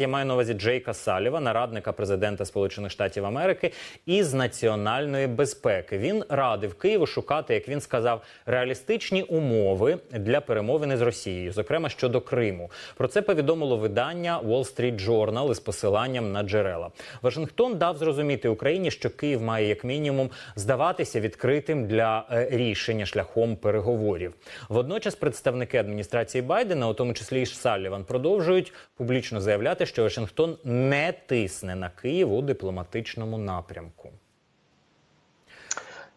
Я маю на увазі Джейка Салівана, радника президента Сполучених Штатів Америки із національної безпеки. Він радив Києву шукати, як він сказав, реалістичні умови для перемовини з Росією, зокрема щодо Криму. Про це повідомило видання Wall Street Journal із посиланням на джерела. Вашингтон дав зрозуміти Україні, що Київ має як мінімум здаватися відкритим для е, рішення шляхом переговорів. Водночас представники адміністрації Байдена, у тому числі і Саліван, продовжують публічно заявляти, що Вашингтон не тисне на Київ у дипломатичному напрямку.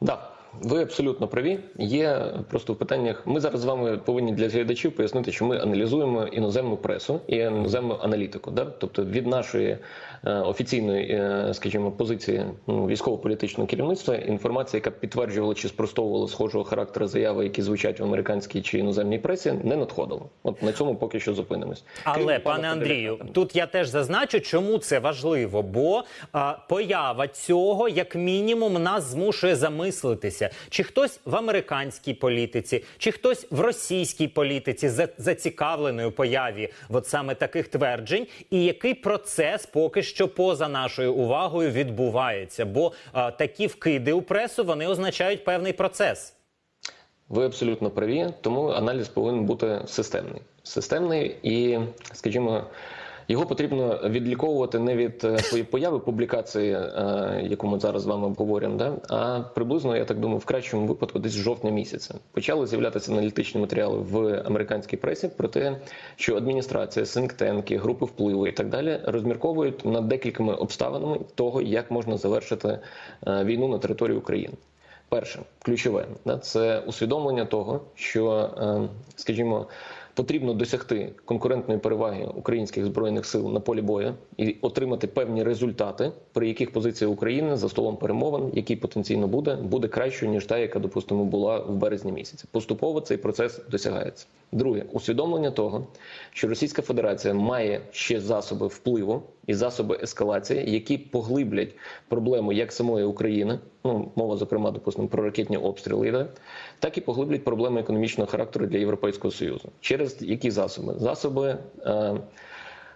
Да, ви абсолютно праві. Є просто в питаннях. Ми зараз з вами повинні для глядачів пояснити, що ми аналізуємо іноземну пресу і іноземну аналітику. Да? Тобто від нашої е, офіційної, е, скажімо, позиції ну, військово-політичного керівництва інформація, яка підтверджувала чи спростовувала схожого характеру заяви, які звучать в американській чи іноземній пресі, не надходила. От на цьому поки що зупинимось. Але Крім пане Андрію, Федоренка. тут я теж зазначу, чому це важливо, бо а, поява цього як мінімум нас змушує замислитися, чи хтось в американській політиці, чи хтось в російській політиці за- зацікавлений у появі от саме таких тверджень, і який процес поки що поза нашою увагою відбувається, бо а, такі вкиди у пресу вони означають певний процес. Ви абсолютно праві, тому аналіз повинен бути системний. Системний і, скажімо, його потрібно відліковувати не від е, появи публікації, е, яку ми зараз з вами обговорюємо, да? а приблизно, я так думаю, в кращому випадку десь з жовтня місяця. Почали з'являтися аналітичні матеріали в американській пресі про те, що адміністрація, синктенки, групи впливу і так далі розмірковують над декількома обставинами того, як можна завершити е, війну на території України. Перше, ключове, да, це усвідомлення того, що, скажімо, потрібно досягти конкурентної переваги українських збройних сил на полі бою і отримати певні результати, при яких позиція України за столом перемовин, який потенційно буде, буде кращою ніж та, яка допустимо була в березні місяці. Поступово цей процес досягається. Друге, усвідомлення того, що Російська Федерація має ще засоби впливу і засоби ескалації, які поглиблять проблему як самої України, ну мова зокрема, допустимо, про ракетні обстріли, так і поглиблять проблеми економічного характеру для Європейського союзу. Через які засоби? Засоби. Е,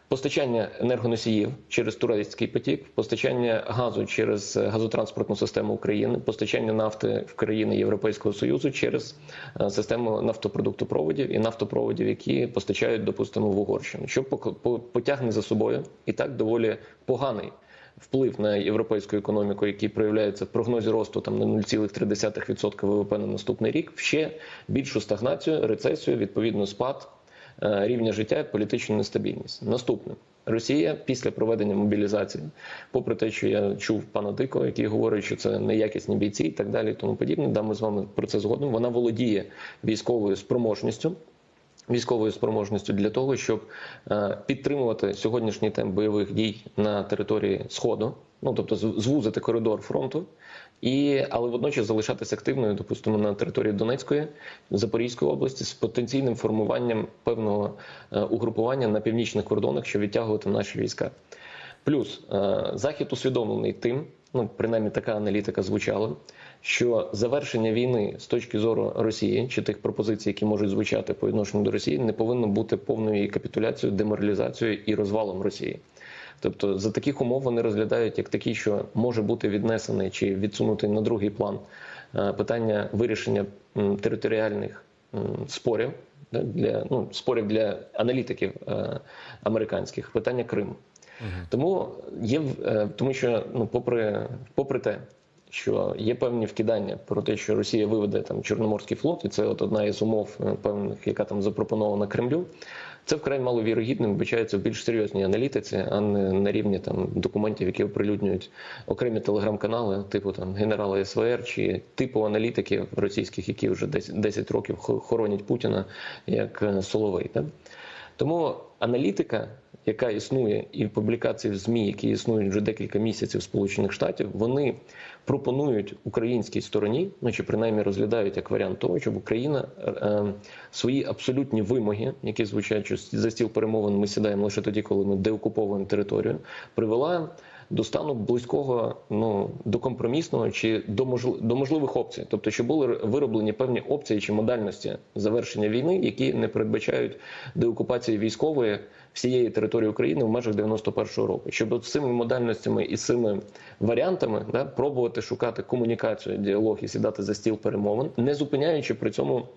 Постачання енергоносіїв через турецький потік, постачання газу через е, газотранспортну систему України, постачання нафти в країни Європейського союзу через е, систему нафтопродуктопроводів і нафтопроводів, які постачають, допустимо, в Угорщину, що потягне за собою і так доволі поганий вплив на європейську економіку, який проявляється в прогнозі росту там на 0,3% ВВП на наступний рік, ще більшу стагнацію, рецесію, відповідно спад е, рівня життя і політичну нестабільність. Наступне. Росія після проведення мобілізації, попри те, що я чув пана Дикого, який говорить, що це неякісні бійці і так далі, і тому подібне. Да, ми з вами про це згодом. Вона володіє військовою спроможністю, військовою спроможністю для того, щоб е, підтримувати сьогоднішній темп бойових дій на території Сходу, ну тобто звузити коридор фронту, і але водночас залишатися активною, допустимо, на території Донецької, Запорізької області з потенційним формуванням певного е, угрупування на північних кордонах, що відтягувати наші війська. Плюс е, захід усвідомлений тим, ну принаймні така аналітика звучала, що завершення війни з точки зору Росії чи тих пропозицій, які можуть звучати по відношенню до Росії, не повинно бути повною капітуляцією, деморалізацією і розвалом Росії. Тобто за таких умов вони розглядають як такі, що може бути віднесений чи відсунутий на другий план е, питання вирішення територіальних спорів для ну спорів для аналітиків е, американських питання Криму. Тому є е, тому, що ну, попри, попри те, що є певні вкидання про те, що Росія виведе там Чорноморський флот, і це от одна із умов е, певних, яка там запропонована Кремлю. Це вкрай маловірогідним вбачається в більш серйозній аналітиці, а не на рівні там документів, які оприлюднюють окремі телеграм-канали, типу там генерала СВР чи типу аналітиків російських, які вже 10, 10 років хоронять Путіна як е, Соловей. Так? Тому аналітика, яка існує, і публікації в ЗМІ, які існують вже декілька місяців Сполучених Штатів, вони пропонують українській стороні, ну чи принаймні розглядають як варіант того, щоб Україна е, свої абсолютні вимоги, які звучать, що за стіл перемовин ми сідаємо лише тоді, коли ми деокуповуємо територію, привела до стану близького ну до компромісного чи до можли- до можливих опцій, тобто, що були вироблені певні опції чи модальності завершення війни, які не передбачають деокупації військової. всієї території України в межах 91-го року, щоб з цими модальностями і цими варіантами да, пробувати шукати комунікацію, діалог і сідати за стіл перемовин, не зупиняючи при цьому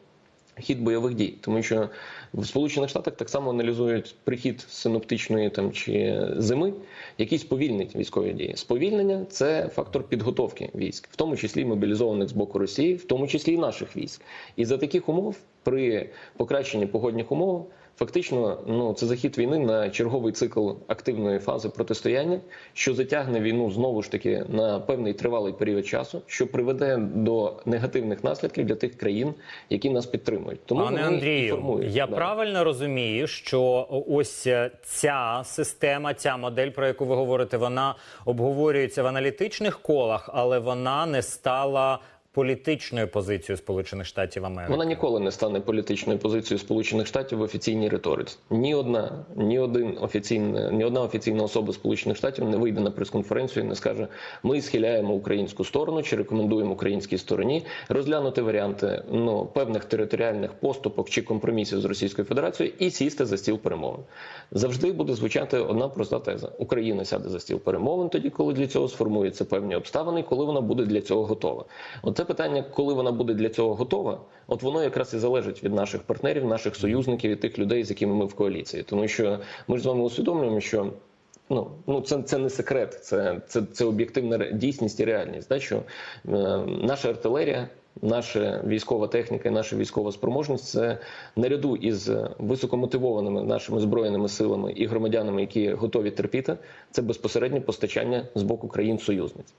хід бойових дій, тому що в Сполучених Штатах так само аналізують прихід синоптичної там чи зими, який сповільнить військові дії. Сповільнення це фактор підготовки військ, в тому числі мобілізованих з боку Росії, в тому числі і наших військ. І за таких умов, при покращенні погодних умов, фактично, ну це захід війни на черговий цикл активної фази протистояння, що затягне війну знову ж таки на певний тривалий період часу, що приведе до негативних наслідків для тих країн, які нас підтримують. Тому Пане Андрію, я Да. правильно розумію, що ось ця система, ця модель, про яку ви говорите, вона обговорюється в аналітичних колах, але вона не стала політичною позицією Сполучених Штатів Америки. Вона ніколи не стане політичною позицією Сполучених Штатів в офіційній риториці. Ні одна, ні один офіційна, ні одна офіційна особа Сполучених Штатів не вийде на прес-конференцію і не скаже: ми схиляємо українську сторону чи рекомендуємо українській стороні розглянути варіанти ну певних територіальних поступок чи компромісів з Російською Федерацією і сісти за стіл перемовин. Завжди буде звучати одна проста теза: Україна сяде за стіл перемовин тоді, коли для цього сформуються певні обставини, коли вона буде для цього готова. От це питання, коли вона буде для цього готова, от воно якраз і залежить від наших партнерів, наших союзників і тих людей, з якими ми в коаліції. Тому що ми ж з вами усвідомлюємо, що. Ну, ну це, це не секрет, це, це, це об'єктивна дійсність і реальність. Да, що е, наша артилерія, наша військова техніка і наша військова спроможність це наряду із високомотивованими нашими збройними силами і громадянами, які готові терпіти, це безпосереднє постачання з боку країн союзниць.